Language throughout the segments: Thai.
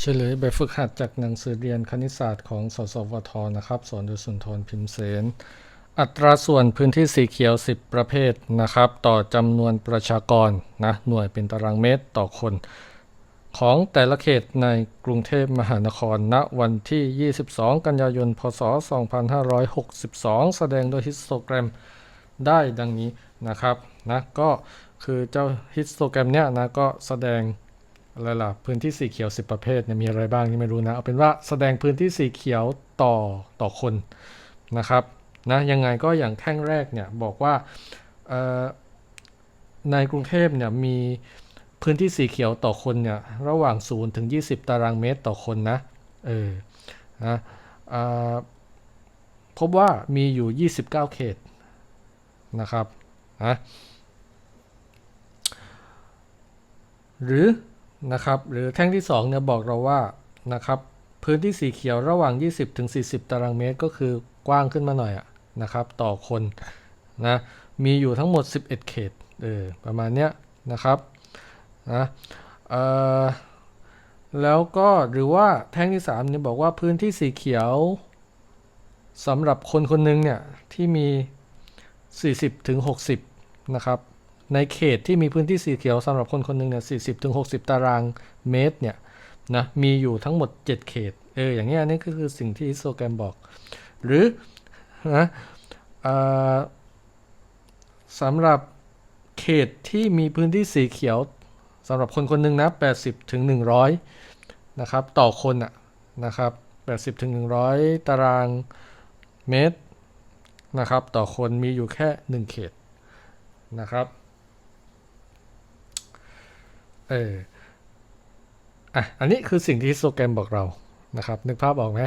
เฉลยแบบฝึกหัดจากหนังสือเรียนคณิตศาสตร์ของสสวทนะครับ สอนโดยสุนทรพิมพ์เสน อัตราส่วนพื้นที่สีเขียว 10 ประเภทนะครับ ต่อจำนวนประชากรนะหน่วยเป็นตารางเมตรต่อคน ของแต่ละเขตในกรุงเทพมหานครณวันที่ 22 กันยายน พศ 2562 แสดงโดยฮิสโตแกรมได้ดังนี้นะครับนะก็คือเจ้าฮิสโตแกรมเนี้ยนะก็แสดง อะไรล่ะพื้นที่สีเขียว 10 ประเภทเนี่ยมีอะไรบ้างนี่ไม่รู้นะ เอาเป็นว่าแสดงพื้นที่สีเขียวต่อต่อคนนะครับนะยังไงก็อย่างแท่งแรกเนี่ยบอกว่าในกรุงเทพเนี่ยมีพื้นที่สีเขียวต่อคนเนี่ยระหว่าง 0 ถึง 20 ตารางเมตรต่อคนนะเออนะอ่าพบว่ามีอยู่ 29 เขตนะครับนะหรือ นะครับหรือแท่งที่2เนี่ยบอกเราว่านะครับพื้นที่สีเขียวระหว่าง 20ถึง40 ตารางเมตร ก็คือกว้างขึ้นมาหน่อยอะนะครับต่อคนนะมีอยู่ทั้งหมด 11 เขตเออประมาณเนี้ยนะครับนะเออแล้วก็หรือว่าแท่งที่3เนี่ยบอกว่าพื้นที่สีเขียวสำหรับคนคนหนึงเนี่ยที่มี 40ถึง60 นะครับ ในเขตที่มีพื้นที่สีเขียวสำหรับคนคนหนึ่งเนี่ย40ถึง60ตารางเมตรเนี่ยนะมีอยู่ทั้งหมด 7 เขตเอออย่างเงี้ยนนี้ก็คือสิ่งที่ฮิสโตแกรมบอก หรือนะอ่าสำหรับเขตที่มีพื้นที่สีเขียวสำหรับคนคนหนึ่งนะ80ถึง100นะครับต่อคนอะนะครับ80ถึง100 ตารางเมตรนะครับต่อคนมีอยู่แค่ 1 เขตนะครับ เอออะอันนี้คือสิ่งที่โตแกรมบอกเรานะครับ นึกภาพออกไหม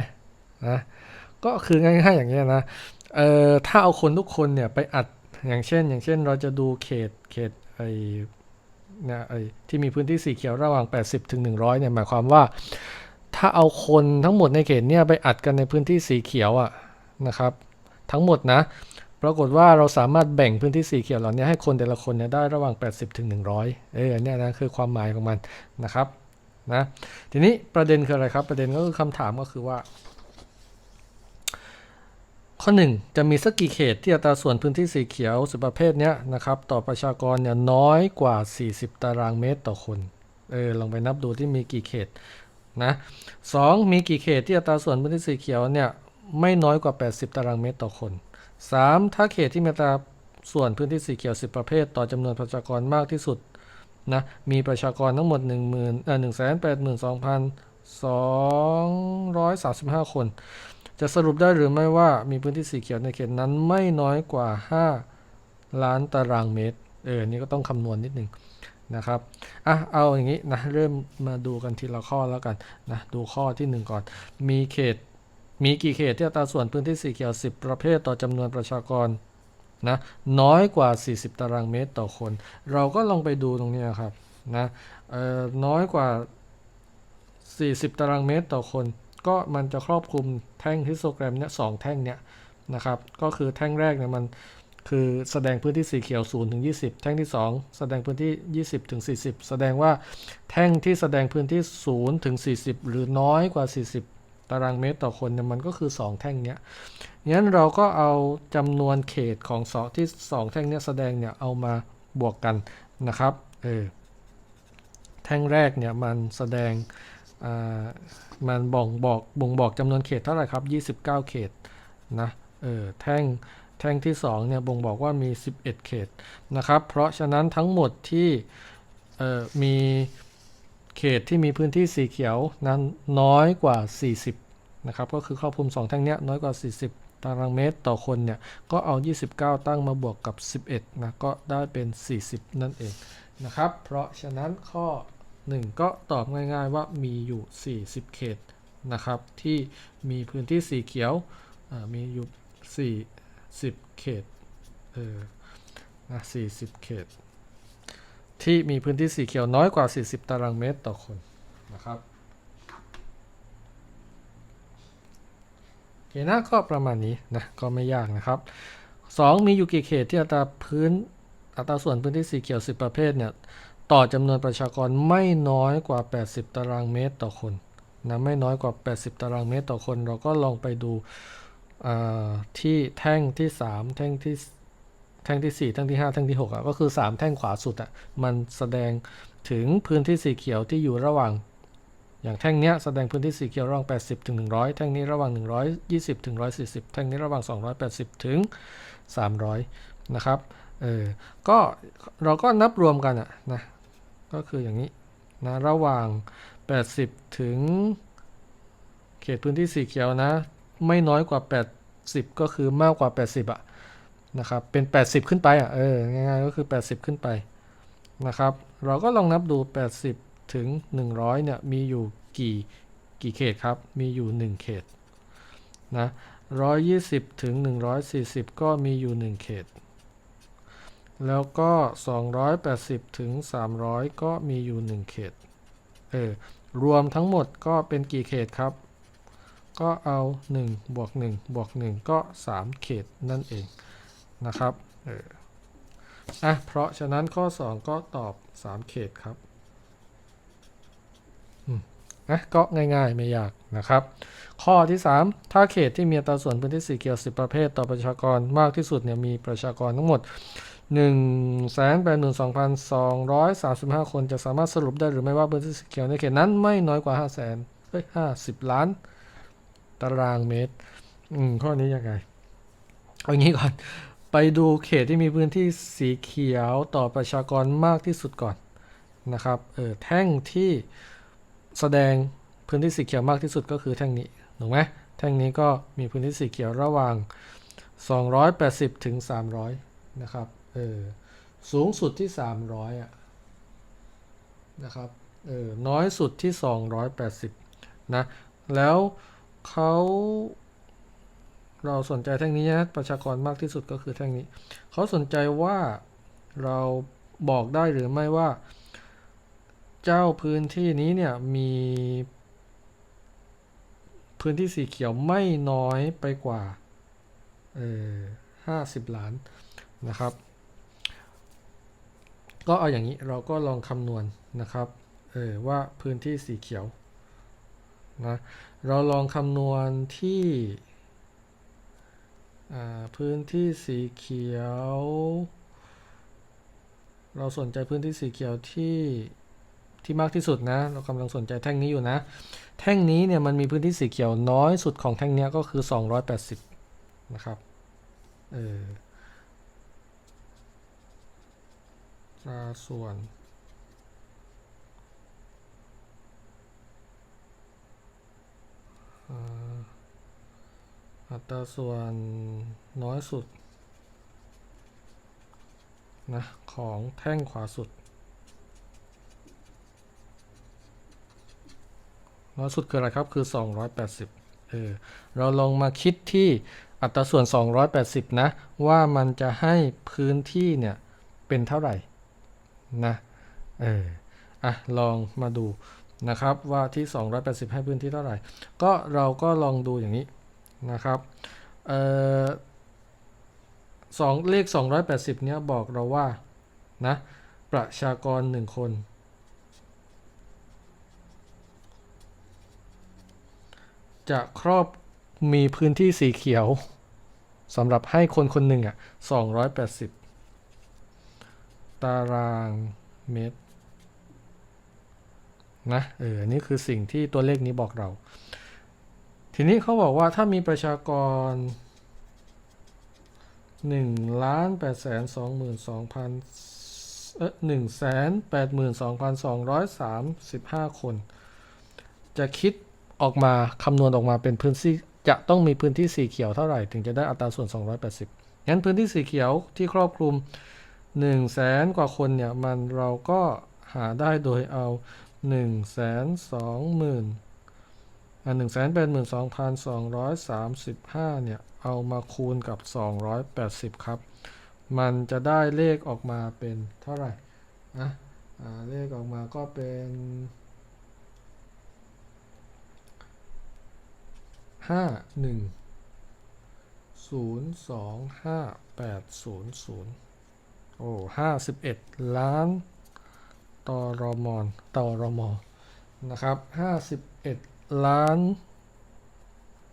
นะก็คือง่ายๆอย่างเงี้ยนะเอ่อถ้าเอาคนทุกคนเนี่ยไปอัดอย่างเช่น อย่างเช่นเราจะดูเขตเขตไอเนี่ยไอที่มีพื้นที่สีเขียวระหว่าง 80ถึง100เนี่ยหมายความว่า ถ้าเอาคนทั้งหมดในเขตเนี่ยไปอัดกันในพื้นที่สีเขียวอะนะครับ ทั้งหมดนะ ปรากฏว่าเราสามารถแบ่งพื้นที่สีเขียวเหล่านี้ให้คนแต่ละคนเนี่ยได้ระหว่าง 80ถึง100 เออเนี่ยนะคือความหมายของมันนะครับนะทีนี้ประเด็นคืออะไรครับ ประเด็นก็คือคำถามก็คือว่า ข้อ 1 จะมีสักกี่เขตที่อัตราส่วนพื้นที่สีเขียวสุประเภทเนี้ยนะครับต่อประชากรเนี่ยน้อยกว่า 40 ตารางเมตรต่อคนเออลองไปนับดูที่มีกี่เขตนะสองมีกี่เขตที่อัตราส่วนพื้นที่สีเขียวเนี่ยไม่น้อยกว่า 80 ตารางเมตรต่อคน 3. ถ้าเขตที่มีตราส่วนพื้นที่สีเขียว 10 ประเภท ต่อจำนวนประชากรมากที่สุดนะมีประชากรทั้งหมด 1 0 0 0 0เอ่อ182,235 คน จะสรุปได้หรือไม่ว่ามีพื้นที่สีเขียวในเขตนั้นไม่น้อยกว่า 5 ล้านตารางเมตร เออ นี่ก็ต้องคำนวณนิดนึงนะครับ อะ เอาอย่างนี้นะ เริ่มมาดูกันทีละข้อแล้วกันนะ ดูข้อที่ 1 ก่อน มีเขต มีกี่เขตที่อัตราส่วนพื้นที่สีเขียว 10 ประเภทต่อจำนวนประชากรนะน้อยกว่า 40 ตารางเมตรต่อคน เราก็ลองไปดูตรงนี้ครับนะน้อยกว่า 40 ตารางเมตรต่อคน ก็มันจะครอบคลุมแท่งฮิสโตแกรมเนี่ยสองแท่งเนี่ยนะครับ ก็คือแท่งแรกเนี่ยมันคือแสดงพื้นที่สีเขียว0ถึง20 แท่งที่ 2 แสดงพื้นที่ 20ถึง40 แสดงว่าแท่งที่แสดงพื้นที่0ถึง40 หรือน้อยกว่า 40 ตารางเมตรต่อคนเนี่ยมันก็คือ 2 แท่งเนี้ยงั้นเราก็เอาจำนวนเขตของสอที่ 2 แท่งเนี้ยแสดงเนี่ยเอามาบวกกันนะครับเออแท่งแรกเนี่ยมันแสดงอ่ามันบ่งบอกบ่งบอกจำนวนเขตเท่าไหร่ครับ 29 เขตนะเออแท่งแท่งที่2เนี่ยบ่งบอกว่ามี 11 เขตนะครับ เพราะฉะนั้นทั้งหมดที่เออมี เขตที่มีพื้นที่สีเขียวนั้นน้อยกว่า 40 นะครับ ก็คือครอบคลุม 2 แท่งเนี้ยน้อยกว่า 40 ตารางเมตรต่อคนเนี่ย ก็เอา 29 ตั้งมาบวกกับ 11 นะ ก็ได้เป็น 40 นั่นเองนะครับ เพราะฉะนั้นข้อ 1 ก็ตอบง่ายๆว่ามีอยู่ 40 เขตนะครับ ที่มีพื้นที่สีเขียวมีอยู่ 40 เขตเออนะ40 เขต ที่มีพื้นที่สีเขียวน้อยกว่า 40 ตารางเมตรต่อคนนะครับโอเคนะก็ประมาณนี้นะก็ไม่ยากนะครับ 2 มีอยู่กี่เขตที่อัตราพื้นอัตราส่วนพื้นที่สีเขียว 10 ประเภทเนี่ยต่อจำนวนประชากรไม่น้อยกว่า 80 ตารางเมตรต่อคนนะไม่น้อยกว่า 80 ตารางเมตรต่อคน เราก็ลองไปดูที่แท่งที่ 3 แท่งที่ แท่งที่ 4 แท่งที่ 5 แท่งที่6อะก็คือ 3 แท่งขวาสุดอะมันแสดงถึงพื้นที่สีเขียวที่อยู่ระหว่าง อย่างแท่งเนี้ยแสดงพื้นที่สีเขียวระหว่าง 80 ถึง 100 แท่งนี้ระหว่าง 120 ถึง 140 แท่งนี้ระหว่าง 280 ถึง 300 นะครับเออก็เราก็นับรวมกันอะนะก็คืออย่างนี้นะระหว่าง 80 ถึง เขตพื้นที่สีเขียวนะ ไม่น้อยกว่า 80 ก็คือมากกว่า 80อะ นะครับ เป็น 80 ขึ้นไปอะเออง่ายๆก็คือ 80 ขึ้นไปนะครับ เราก็ลองนับดู 80 ถึง 100 เนี่ย มีอยู่กี่กี่เขตครับ มีอยู่ 1 เขตนะ120 ถึง 140 ก็มีอยู่ 1 เขต แล้วก็ 280 ถึง 300 ก็มีอยู่ 1 เขต เออ รวมทั้งหมดก็เป็นกี่เขตครับ ก็เอา 1 บวก 1 บวก 1 ก็ 3 เขตนั่นเอง นะครับเอออะเพราะฉะนั้นข้อ 2 ก็ตอบ 3 เขตครับอืมนะก็ง่ายๆไม่ยากนะครับ ข้อที่ 3 ถ้าเขตที่มีอัตราส่วนพื้นที่สีเขียว 10 ประเภท ต่อประชากรมากที่สุดเนี่ยมีประชากรทั้งหมด 182,235 คนจะสามารถสรุปได้หรือไม่ว่าพื้นที่สีเขียวในเขตนั้นไม่น้อยกว่า 5 0 0 0 0 0เอ้ย50 ล้าน ตารางเมตร อืมข้อนี้ยังไง เอางี้ก่อน ไปดูเขตที่มีพื้นที่สีเขียวต่อประชากรมากที่สุดก่อนนะครับ เออแท่งที่แสดงพื้นที่สีเขียวมากที่สุดก็คือแท่งนี้ถูกไหมแท่งนี้ก็มีพื้นที่สีเขียวระหว่าง 280 ถึง 300 นะครับ เออ สูงสุดที่ 300อะนะครับ เออ น้อยสุดที่ 280 นะ แล้วเขา เราสนใจแท่งนี้นะประชากรมากที่สุดก็คือแท่งนี้ เขาสนใจว่าเราบอกได้หรือไม่ว่า เจ้าพื้นที่นี้เนี่ยมี พื้นที่สีเขียวไม่น้อยไปกว่าเออห้าสิบล้านนะครับ ก็เอาอย่างนี้เราก็ลองคำนวณนะครับเออว่าพื้นที่สีเขียวนะเราลองคำนวณที่ พื้นที่สีเขียว เราสนใจพื้นที่สีเขียวที่ที่มากที่สุดนะ เรากำลังสนใจแท่งนี้อยู่นะ แท่งนี้เนี่ยมันมีพื้นที่สีเขียวน้อยสุดของแท่งนี้ก็คือ 280 นะครับ เออตราส่วน อ่าอั ตราส่วนน้อยสุดนะของแท่งขวาสุด น้อยสุดคืออะไรครับคือ 280เออเราลองมาคิดที่อัตราส่วน 280 นะ ว่ามันจะให้พื้นที่เนี่ย เป็นเท่าไหร่นะเอออะลองมาดูนะครับว่าที่ 280 ให้พื้นที่เท่าไหร่ ก็เราก็ลองดูอย่างนี้ นะครับเออสองเลข 280 เนี้ยบอกเราว่านะประชากร 1 คน จะครอบมีพื้นที่สีเขียวสำหรับให้คนคนหนึ่งอะ 280 ตารางเมตรนะเออนี่คือสิ่งที่ตัวเลขนี้บอกเรา ทีนี้เขาบอกว่าถ้ามีประชากร1ล้าน8แสน22,000เออ1แสน82,235คน จะคิดออกมาคำนวณออกมาเป็นพื้นที่จะต้องมีพื้นที่สีเขียวเท่าไหร่ ถึงจะได้อัตราส่วน 280 งั้นพื้นที่สีเขียวที่ครอบคลุม1แสนกว่าคนเนี่ย มันเราก็หาได้โดยเอา 1 หนึ่งแสน2หมื่นสอ่า1แสน82,235เนี่ย เอามาคูณกับ280ครับ มันจะได้เลขออกมาเป็นเท่าไหร่นะเลขออกมาก็เป็นห้าหนึ่งศูนย์สองห้าแปดศูนย์ศูนย์โอ้ห้าสิบเอ็ดล้านต่อรอมอนต่อรอมอนะครับห้าสิบเอ็ด ล้าน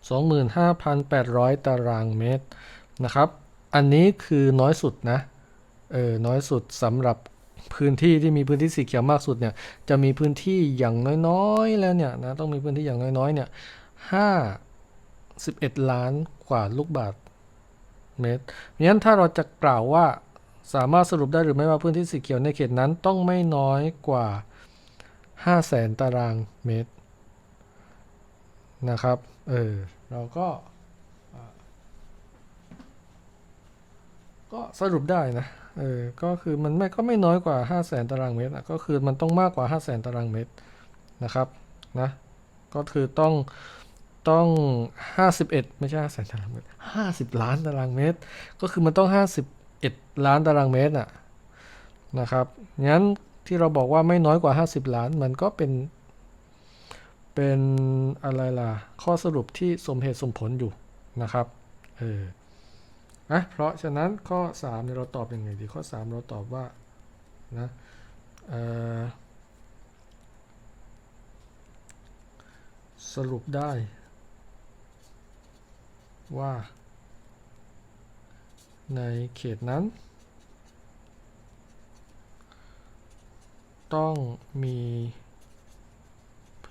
25,800 ตารางเมตรนะครับ อันนี้คือน้อยสุดนะ เออ น้อยสุดสำหรับพื้นที่ที่มีพื้นที่สีเขียวมากสุดเนี่ย จะมีพื้นที่อย่างน้อยๆ แล้วเนี่ยนะ ต้องมีพื้นที่อย่างน้อยๆ เนี่ยห้าสิบเอ็ดล้านกว่าลูกบาทเมตรเพราะฉะนั้นถ้าเราจะกล่าวว่าสามารถสรุปได้หรือไม่ว่าพื้นที่สีเขียวในเขตนั้นต้องไม่น้อยกว่า 5 0 0แสนตารางเมตร นะครับ เออ เราก็ ก็สรุปได้นะ เออ ก็คือมันไม่ก็ไม่น้อยกว่า 5 0 0แสนตารางเมตรอะก็คือมันต้องมากกว่า 5 0 0แสนตารางเมตรนะครับ นะ ก็คือต้องต้อง 51 ไม่ใช่5แสนตารางเมตร50 ล้านตารางเมตร ก็คือมันต้อง 51 ล้านตารางเมตรน่ะนะครับ งั้นที่เราบอกว่าไม่น้อยกว่า 50 ล้าน มันก็เป็น เป็นอะไรล่ะ ข้อสรุปที่สมเหตุสมผลอยู่นะครับ เออนะเพราะฉะนั้นข้อ3เนี่ยเราตอบยังไงดี ข้อ 3 เราตอบว่านะเอ่อสรุปได้ ว่า ในเขตนั้น ต้องมี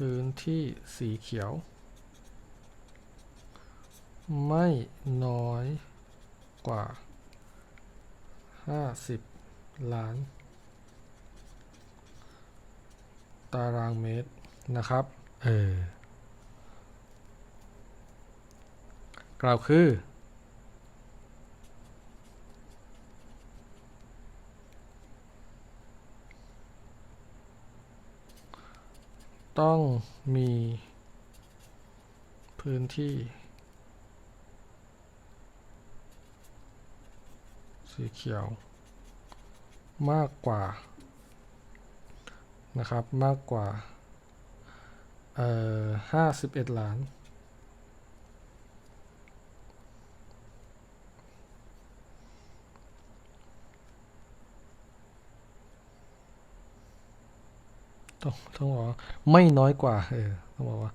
พื้นที่สีเขียว ไม่น้อยกว่า 50 ล้าน ตารางเมตรนะครับ เออกล่าวคือ ต้องมีพื้นที่ สีเขียว มากกว่า นะครับ มากกว่า เอ่อห้าสิบเอ็ดล้าน ต้องต้องบอกว่าไม่น้อยกว่า เออต้องบอกว่า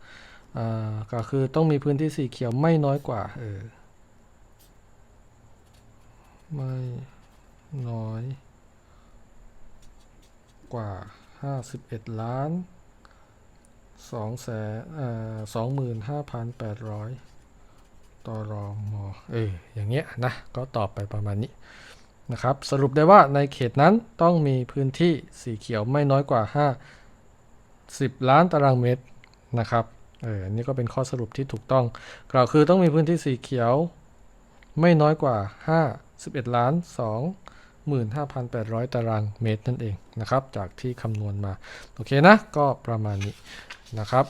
อ่าก็คือต้องมีพื้นที่สีเขียวไม่น้อยกว่า เออ ไม่น้อยกว่า 51 ล้าน2แสนเอ่อ25,800 ต่อรองมอเออ อย่างเงี้ยนะ ก็ตอบไปประมาณนี้นะครับ สรุปได้ว่าในเขตนั้นต้องมีพื้นที่สีเขียวไม่น้อยกว่า 10 ล้านตารางเมตรนะครับเอออันนี้ก็เป็นข้อสรุปที่ถูกต้อง กล่าวคือต้องมีพื้นที่สีเขียว ไม่น้อยกว่า 5 11ล้าน25,800 ตารางเมตรนั่นเองนะครับ จากที่คำนวณมา โอเคนะ ก็ประมาณนี้นะครับ